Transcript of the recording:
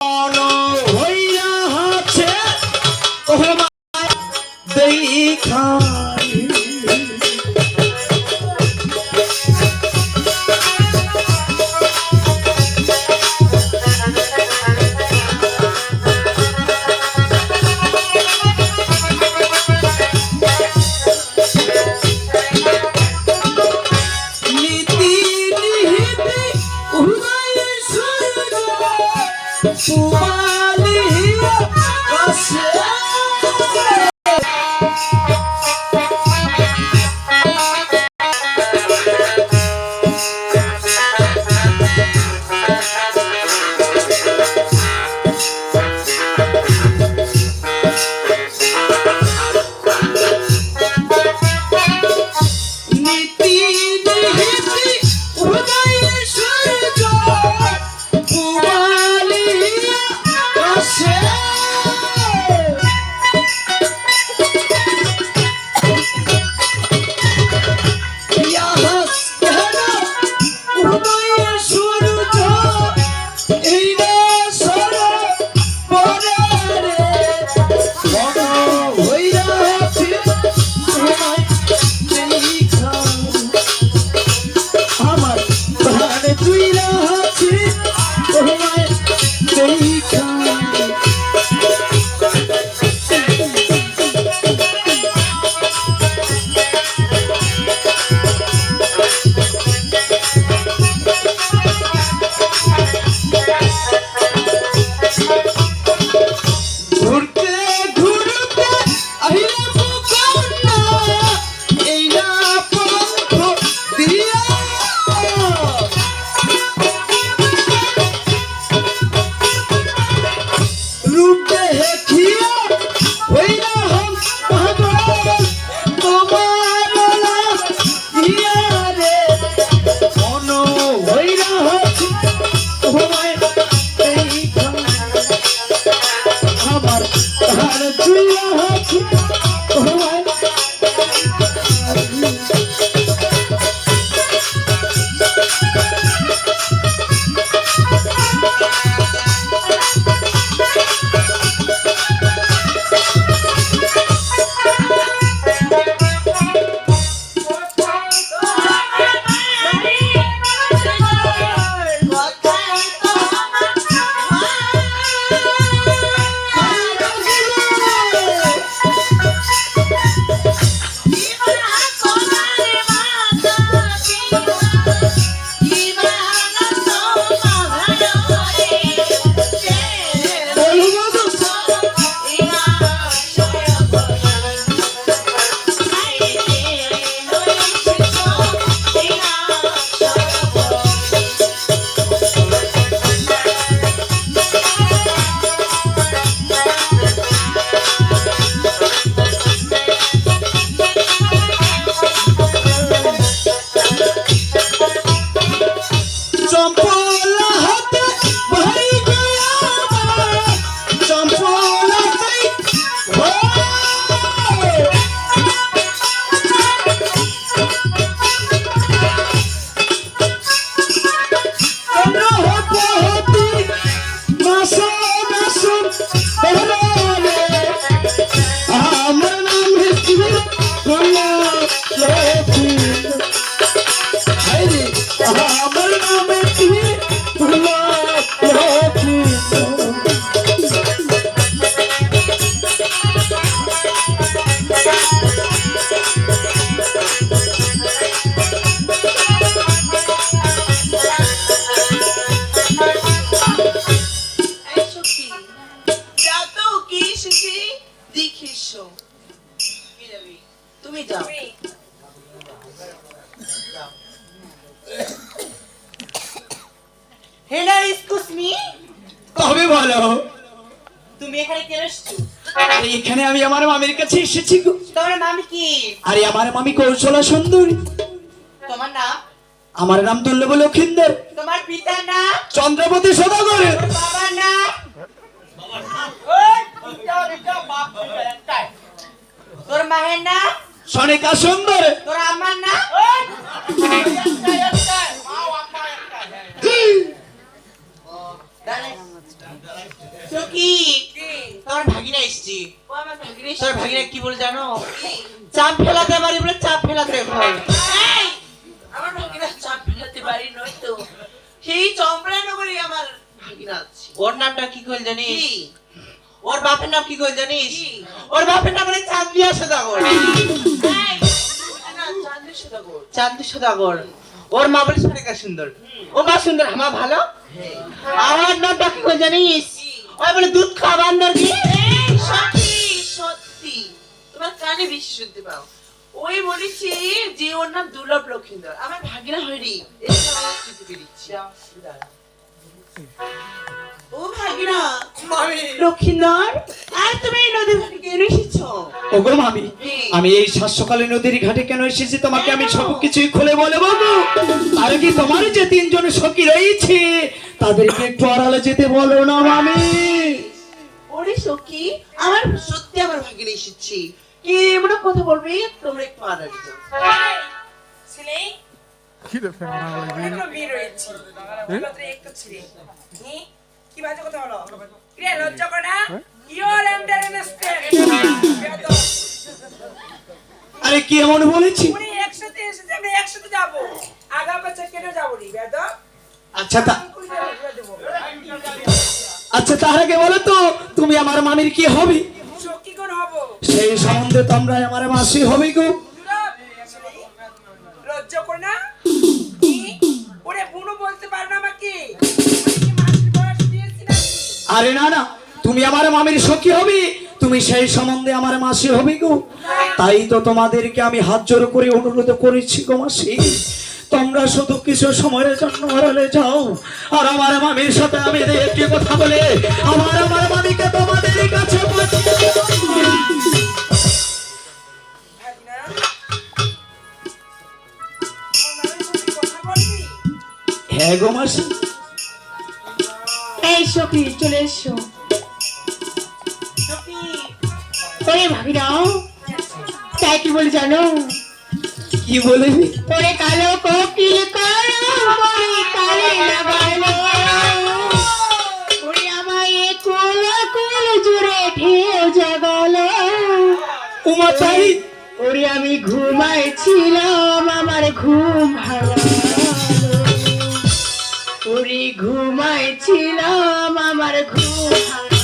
হইয়া আছে তোমায় Why? এসেছি দেখে এসো। কি যাবি? তুমি। যাও হ্যালো এক্সকিউজ মি তবে বলো। তুমি এখানে কেন এসছো? আরে এখানে আমি আমার মামির কাছে এসেছি গো। তোমার নাম কি? আরে আমার মামি কৌশলা সুন্দরী। তোমার নাম? আমার নাম দুর্লভ লক্ষিন্দর। তোমার পিতার নাম? চন্দ্রপতি সদাগর। বাবার নাম। তোর মায়ের নাম সনিকা সুন্দর। তোর আমার নাম কি? তোর ভাগিনা এসছি। ও আমার ভাগিনা তোর ভাগিনা কি বলে জানো? চাপ ফেলাতে পারি বলে চাপ ফেলাতে হয়। আমার ভাগিনা চাপ ফেলাতে পারি নয় তো। সেই চম্পড়ানগরে আমার ভাগিনা আছে। ওর নামটা কি করে জানিস? ওর বাপের নাম কি করে জানিস? ওর বাপের নাম মানে চান্দিয়া সদাগর। এই, না। চান্দি সদাগর। ওর মা বলে সোনিকা সুন্দর। ও মা সুন্দর আমার ভালো? আমার নামটা কি করে জানিস? ওই বলে দুধ খাওয়া বান্দর কি? সত্যি, সত্যি। তোমার কানে বেশি শুনতে পাও। ওই বলেছি যে ওর নাম দুর্লভ লক্ষিন্দর। আমার ভাগিনা হয়নি। চিনতে পেরেছি ও ভাগিনা লক্ষিন্দর আর তুমি এই নদীর ঘাটে কেন এসেছ? ওগো মামি আমি এই সাতসকালে নদীর ঘাটে কেন এসেছি? তোমাকে আমি সব কিছুই খুলে বলে বলব। আর কি তোমার যে তিনজন সখী রয়েছে তাদেরকে একটু আড়ালে যেতে বলো না মামি। ওরে সখী আমার সত্যি আমার ভাগিনা এসেছি। কি এমন কথা বলবি? তোমরা একটু আড়ালে যাও। ছিঁড়ে নি? কি বাজে কথা হলো কিরে লজ্জা করে না? ইওর এন্টারনেস্টেড আরে কি এমন বলেছি? উনি একসাথে এসেছে আমরা একসাথে যাব। আগা পাছা কেন যাব নি বেদ আচ্ছা তা আচ্ছা তার আগে বলো তো তুমি আমার মামির কি হবে? কি কোন হব? সেই সম্বন্ধে তোমরা আমার মাসি হবে গো। আরে না না, তুমি আমার মামির সখী হবে, তুমি সেই সম্বন্ধে আমার মাসি হবে গো। তাই তো তোমাদেরকে আমি হাত জোর করে অনুরোধ করেছি গো মাসি। তোমরা শুধু কিছু সময়ের জন্য হারালে যাও, আর আমার মামির সাথে আমি একটি কথা বলে আমার আমার মামিকে তোমাদের কাছে? হ্যাঁ গো মাসি। সখী চলে এসো। ওরে ভাবিনা তাই কি বলে জানো? কি বলবি ওরে কালো কোকিল কালো ওরে আমায় কুল কুল জুড়ে ঢেউ জাগালো। উমা তাই? ওরে আমি ঘুমাইছিলাম আমার ঘুম ভাঙালো। পুরি ঘুমাইছিলাম আমার ঘুম